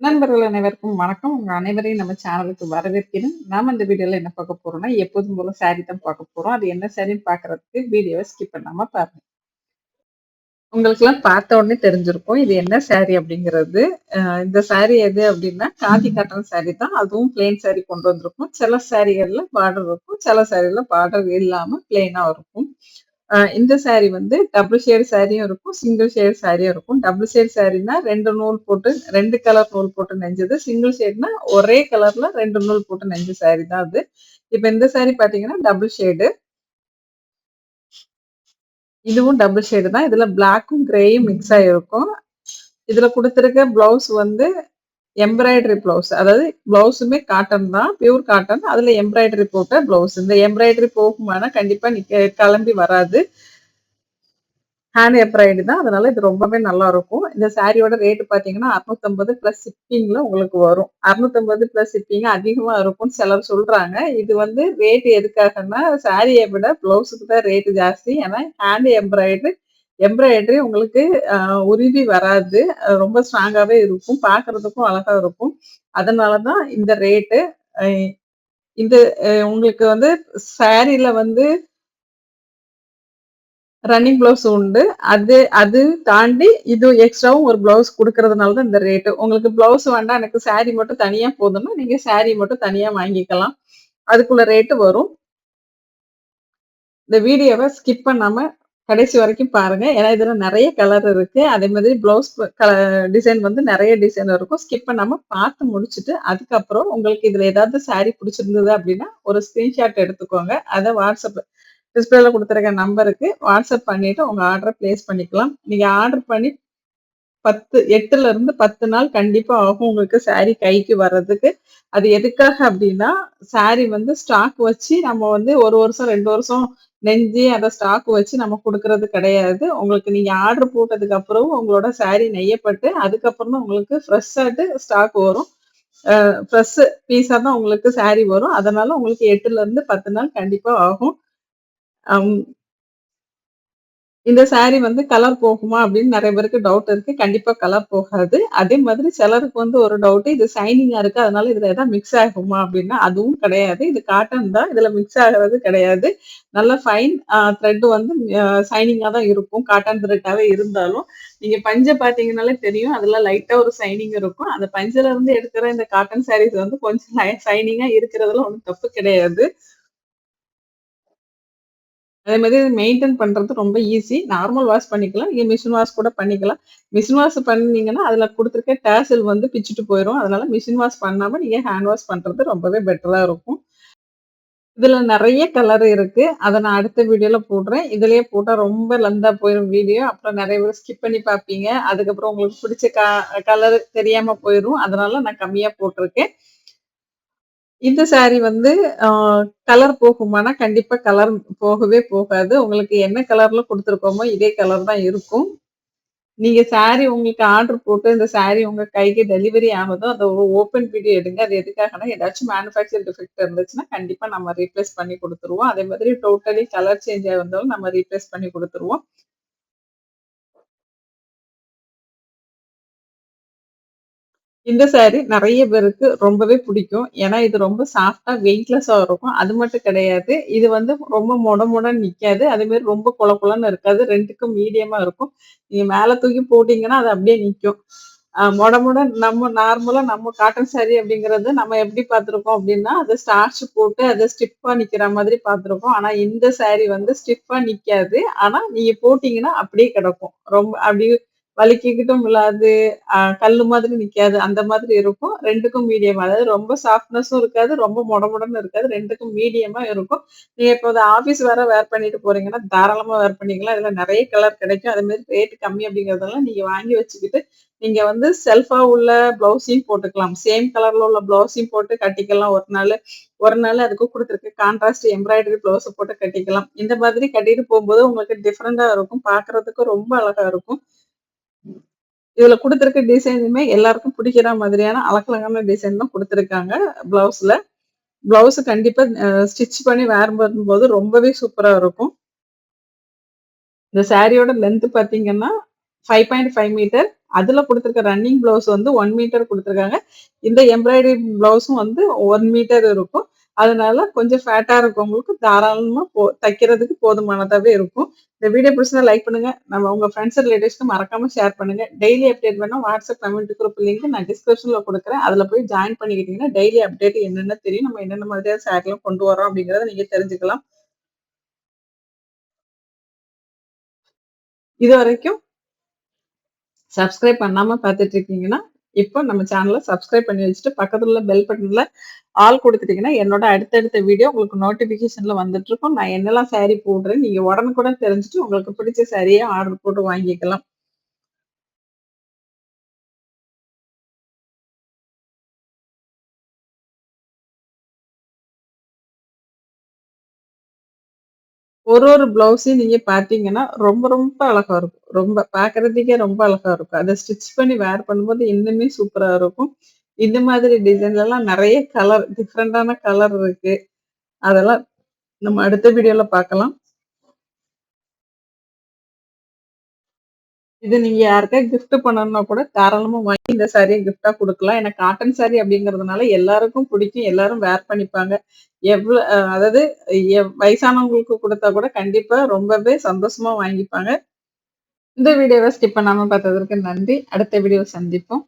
நண்பர்கள் அனைவருக்கும் வணக்கம். உங்க அனைவரையும் நம்ம சேனலுக்கு வரவேற்கிறேன். நாம இந்த வீடியோல என்ன பார்க்க போறோம்னா, எப்போதும் போல சாரி தான் பார்க்க போறோம். அது என்ன சாரின்னு பாக்குறதுக்கு வீடியோவை ஸ்கிப் பண்ணாம பாருங்க. உங்களுக்கெல்லாம் பார்த்த உடனே தெரிஞ்சிருக்கும். இது என்ன சாரி அப்படிங்கிறது. இந்த சாரி எது அப்படின்னா, காதி காட்டன் சாரி தான். அதுவும் பிளெயின் சாரி கொண்டு வந்திருக்கும் சில சாரிகள்ல பார்டர் இருக்கும். சில சாரில பார்டர் இல்லாம பிளெயினா இருக்கும். இந்த சாரி வந்து டபுள் ஷேர் சாரியும் இருக்கும். சிங்கிள் ஷேர் சாரியும் இருக்கும். டபுள் ஷேர் சாரின்னா ரெண்டு நூல் போட்டு ரெண்டு கலர் நூல் போட்டு நெஞ்சது. சிங்கிள் ஷேட்னா ஒரே கலர்ல ரெண்டு நூல் போட்டு நெஞ்ச சாரி தான் அது. இப்போ இந்த சாரி பார்த்தீங்கன்னா, டபுள் ஷேடு. இதுவும் டபுள் ஷேடு தான். இதுல பிளாக்கும், கிரேயும் மிக்ஸ் ஆயிருக்கும். இதுல கொடுத்துருக்க ப்ளவுஸ் வந்து எம்ப்ராய்டரி ப்ளவுஸ். அதாவது ப்ளவுஸுமே காட்டன் தான். Pure cotton. அதில் எம்ப்ராய்டரி போட்ட ப்ளவுஸ். இந்த எம்ப்ராய்டரி போகுமானா கண்டிப்பாக நிக்க கிளம்பி வராது. ஹேண்ட் எம்ப்ராய்டரி தான். அதனால இது ரொம்பவே நல்லா இருக்கும் இந்த சாரியோட ரேட்டு பார்த்தீங்கன்னா, அறுநூத்தம்பது ப்ளஸ் சிப்பிங்கில் உங்களுக்கு வரும். 650 பிளஸ் ஷிப்பிங் அதிகமாக இருக்கும்னு சிலர் சொல்கிறாங்க இது வந்து ரேட்டு எதுக்காகன்னா, சாரியை விட ப்ளவுஸுக்கு தான் ரேட்டு ஜாஸ்தி. ஏன்னா ஹேண்ட் எம்ப்ராய்டரி எம்ப்ராய்டரி உங்களுக்கு உருவி வராது. ரொம்ப ஸ்ட்ராங்காகவே இருக்கும். பார்க்கறதுக்கும் அழகா இருக்கும். அதனால தான் இந்த ரேட்டு. இந்த உங்களுக்கு வந்து சாரியில் வந்து ரன்னிங் ப்ளவுஸ் உண்டு. அது அது தாண்டி இது எக்ஸ்ட்ராவும் ஒரு ப்ளவுஸ் கொடுக்கறதுனால தான் இந்த ரேட்டு. உங்களுக்கு ப்ளவுஸ் வேண்டாம் எனக்கு சாரி மட்டும் தனியாக போதும்னா, நீங்கள் சாரி மட்டும் தனியாக வாங்கிக்கலாம். அதுக்குள்ள ரேட்டு வரும். இந்த வீடியோவை ஸ்கிப் பண்ணாமல் கடைசி வரைக்கும் பாருங்க. ஏன்னா இதுல நிறைய கலர் இருக்கு. அதே மாதிரி ப்ளவுஸ் டிசைன் வந்து நிறைய டிசைன் இருக்கும். ஸ்கிப் பண்ணாம பார்த்து முடிச்சுட்டு, அதுக்கப்புறம் உங்களுக்கு இதுல ஏதாவது சாரி பிடிச்சிருந்தது அப்படின்னா, ஒரு ஸ்கிரீன்ஷாட் எடுத்துக்கோங்க. அதை வாட்ஸ்அப் டிஸ்பிளேல கொடுத்துருக்க நம்பருக்கு வாட்ஸ்அப் பண்ணிட்டு உங்க ஆர்டரை பிளேஸ் பண்ணிக்கலாம். நீங்க ஆர்டர் பண்ணி 10 8லருந்து 10 நாள் கண்டிப்பா ஆகும் உங்களுக்கு சாரி கைக்கு வர்றதுக்கு. அது எதுக்காக அப்படின்னா, சாரி வந்து ஸ்டாக் வச்சு நம்ம வந்து ஒரு வருஷம், ரெண்டு வருஷம் நெஞ்சு அதை ஸ்டாக் வச்சு நம்ம கொடுக்கறது கிடையாது. உங்களுக்கு நீங்க ஆர்டர் போட்டதுக்கு அப்புறம் உங்களோட சாரி நெய்யப்பட்டு, அதுக்கப்புறம் தான் உங்களுக்கு ஃப்ரெஷ்ஷாட்டு ஸ்டாக் வரும். ஃப்ரெஷ் பீஸா தான் உங்களுக்கு சாரி வரும். அதனால உங்களுக்கு 8லருந்து 10 நாள் கண்டிப்பா ஆகும். இந்த சாரி வந்து கலர் போகுமா அப்படின்னு நிறைய பேருக்கு டவுட் இருக்கு. கண்டிப்பா கலர் போகாது. அதே மாதிரி சிலருக்கு வந்து ஒரு டவுட் இது சைனிங்கா இருக்கு. அதனால இதுல ஏதாவது மிக்ஸ் ஆகுமா அப்படின்னா, அதுவும் கிடையாது. இது காட்டன் தான். இதுல மிக்ஸ் ஆகுறது கிடையாது. நல்ல ஃபைன் த்ரெட் வந்து சைனிங்கா தான் இருக்கும். காட்டன் த்ரெட்டாவே இருந்தாலும். நீங்க பஞ்ச பார்த்தீங்கன்னாலே தெரியும். அதுல லைட்டா ஒரு சைனிங் இருக்கும். அந்த பஞ்சில இருந்து எடுக்கிற இந்த காட்டன் சாரீஸ் வந்து கொஞ்சம் சைனிங்கா இருக்கிறதுல ஒன்றும் தப்பு கிடையாது. அதே மாதிரி மெயின்டைன் பண்ணுறது ரொம்ப ஈஸி. நார்மல் வாஷ் பண்ணிக்கலாம். நீங்கள் மிஷின் வாஷ் கூட பண்ணிக்கலாம். மிஷின் வாஷ் பண்ணீங்கன்னா, அதில் கொடுத்துருக்க டேசல் வந்து பிச்சுட்டு போயிடும் அதனால மிஷின் வாஷ் பண்ணாமல் நீங்கள் ஹேண்ட் வாஷ் பண்ணுறது ரொம்பவே பெட்டராக இருக்கும். இதில் நிறைய கலர் இருக்குது அதை நான் அடுத்த வீடியோவில் போடுறேன். இதுலேயே போட்டால் ரொம்ப லந்தாக போயிடும் வீடியோ. அப்புறம் நிறைய பேர் ஸ்கிப் பண்ணி பார்ப்பீங்க. அதுக்கப்புறம் உங்களுக்கு பிடிச்ச க கலர் தெரியாமல் போயிடும் அதனால நான் கம்மியாக போட்டிருக்கேன். இந்த சாரி வந்து கலர் போகுமானா, கண்டிப்பா கலர் போகவே போகாது. உங்களுக்கு என்ன கலர்ல கொடுத்துருக்கோமோ இதே கலர் தான் இருக்கும். நீங்க சாரி உங்களுக்கு ஆர்டர் போட்டு இந்த சாரி உங்க கைக்கு டெலிவரி ஆகுதோ அந்த ஒரு ஓப்பன் வீடியோ எடுங்க. அது எதுக்காகனா ஏதாச்சும் மேனுஃபேக்சர் டிஃபெக்ட் இருந்துச்சுன்னா, கண்டிப்பா நம்ம ரீப்ளேஸ் பண்ணி கொடுத்துருவோம் அதே மாதிரி டோட்டலி கலர் சேஞ்ச் ஆயிருந்தாலும் நம்ம ரீப்ளேஸ் பண்ணி கொடுத்துருவோம் இந்த சாரி நிறைய பேருக்கு ரொம்பவே பிடிக்கும். ஏன்னா, இது ரொம்ப சாஃப்டா வெயிட்லெஸ்ஸாக இருக்கும். அது மட்டும் கிடையாது. இது வந்து ரொம்ப மொட நிற்காது நிக்காது. அதேமாரி ரொம்ப கொழ கொழன்னு இருக்காது. ரெண்டுக்கும் மீடியமா இருக்கும். நீங்க மேலே தூக்கி போட்டீங்கன்னா, அது அப்படியே நிற்கும் அ மொட நம்ம நார்மலா நம்ம காட்டன் சாரி அப்படிங்கிறது நம்ம எப்படி பார்த்துருக்கோம் அப்படின்னா, அது ஸ்டார்ச் போட்டு அது ஸ்டிஃப்பா நிக்கிற மாதிரி பார்த்துருக்கோம். ஆனா, இந்த சாரி வந்து ஸ்டிஃப்பா நிக்காது. ஆனா, நீங்க போட்டீங்கன்னா அப்படியே கிடக்கும். ரொம்ப அப்படியே வழுக்கிக்கிட்டும் விழாது. கல் மாதிரி நிக்காது. அந்த மாதிரி இருக்கும். ரெண்டுக்கும் மீடியம். அதாவது ரொம்ப சாஃப்ட்னஸும் இருக்காது. ரொம்ப முடமுடன்னு இருக்காது. ரெண்டுக்கும் மீடியமா இருக்கும். நீங்க இப்போ ஆஃபீஸ் வேற வேர் பண்ணிட்டு போறீங்கன்னா, தாராளமா வேர் பண்ணிக்கலாம். இதுல நிறைய கலர் கிடைக்கும். அதேமாரி ரேட் கம்மி அப்படிங்கிறதெல்லாம் நீங்க வாங்கி வச்சுக்கிட்டு, நீங்க வந்து செல்ஃபா உள்ள ப்ளவுஸையும் போட்டுக்கலாம். சேம் கலர்ல உள்ள ப்ளவுஸையும் போட்டு கட்டிக்கலாம் ஒரு நாள் ஒரு நாள் அதுக்கு கொடுத்துருக்க கான்ட்ராஸ்ட் எம்ப்ராய்டரி ப்ளவுஸை போட்டு கட்டிக்கலாம். இந்த மாதிரி கட்டிட்டு போகும்போது உங்களுக்கு டிஃபரெண்டா இருக்கும். பார்க்கறதுக்கு ரொம்ப அழகா இருக்கும். இதுல குடுத்துருக்க டிசைனுமே எல்லாருக்கும் பிடிக்கிற மாதிரியான அழகழகான டிசைன் தான் குடுத்துருக்காங்க ப்ளவுஸ்ல. ப்ளவுஸ் கண்டிப்பா ஸ்டிச் பண்ணி வேர் பண்ணும்போது ரொம்பவே சூப்பரா இருக்கும். இந்த சாரியோட லென்த் பாத்தீங்கன்னா ஃபைவ் பாயிண்ட் ஃபைவ் மீட்டர் அதுல கொடுத்துருக்க ரன்னிங் பிளவுஸ் வந்து ஒன் மீட்டர் கொடுத்துருக்காங்க இந்த எம்ப்ராய்டரி பிளவுஸும் வந்து ஒன் மீட்டர் இருக்கும் அதனால கொஞ்சம் ஃபேட்டா இருக்கவங்களுக்கு தாராளமா போ தைக்கிறதுக்கு போதுமானதாவே இருக்கும். இந்த வீடியோ பிடிச்சா லைக் பண்ணுங்க. நம்ம உங்க ஃப்ரெண்ட்ஸ் ரிலேட்டிவ்ஸ்க்கு மறக்காம ஷேர் பண்ணுங்க. டெய்லி அப்டேட் வேணா வாட்ஸ்அப் கமெண்ட் குரூப் லிங்க் நான் டிஸ்கிரிப்ஷன்ல கொடுக்குறேன். அதுல போய் ஜாயின் பண்ணிக்கிட்டீங்கன்னா டெய்லி அப்டேட் என்னென்ன தெரியும் நம்ம என்னென்ன மாதிரியான சேட்லாம் கொண்டு வரோம் அப்படிங்கறத நீங்க தெரிஞ்சுக்கலாம். இது வரைக்கும் சப்ஸ்கிரைப் பண்ணாம பார்த்துட்டு இருக்கீங்கன்னா இப்போ நம்ம சேனலை சப்ஸ்கிரைப் பண்ணி வச்சுட்டு பக்கத்துல உள்ள பெல் பட்டனில் ஆல் கொடுத்துட்டீங்கன்னா என்னோட அடுத்தடுத்த வீடியோ உங்களுக்கு நோட்டிஃபிகேஷனில் வந்துட்டு இருக்கும் நான் என்னெல்லாம் saree போடுறேன் நீங்க உடனுக்குடன் தெரிஞ்சுட்டு உங்களுக்கு பிடிச்ச சாரியை ஆர்டர் போட்டு வாங்கிக்கலாம். ஒரு ஒரு பிளவுஸையும் நீங்க பாத்தீங்கன்னா ரொம்ப ரொம்ப அழகா இருக்கும். ரொம்ப பாக்குறதுக்கே ரொம்ப அழகா இருக்கும். அதை ஸ்டிச் பண்ணி வேர் பண்ணும்போது இன்னுமே சூப்பரா இருக்கும். இந்த மாதிரி டிசைன்ல எல்லாம் நிறைய கலர் டிஃப்ரெண்டான கலர் இருக்கு. அதெல்லாம் நம்ம அடுத்த வீடியோல பார்க்கலாம். இது நீங்க யாருக்கா கிஃப்ட் பண்ணணும்னா கூட தாராளமா வாங்கி இந்த சாரியை கிஃப்டா கொடுக்கலாம் ஏன்னா காட்டன் சாரி அப்படிங்கிறதுனால எல்லாருக்கும் பிடிக்கும். எல்லாரும் வேர் பண்ணிப்பாங்க. எவ்வளவு அதாவது வயசானவங்களுக்கு கொடுத்தா கூட கண்டிப்பா ரொம்பவே சந்தோஷமா வாங்கிப்பாங்க. இந்த வீடியோவை ஸ்கிப் பண்ணாம பார்த்ததற்கு நன்றி. அடுத்த வீடியோ சந்திப்போம்.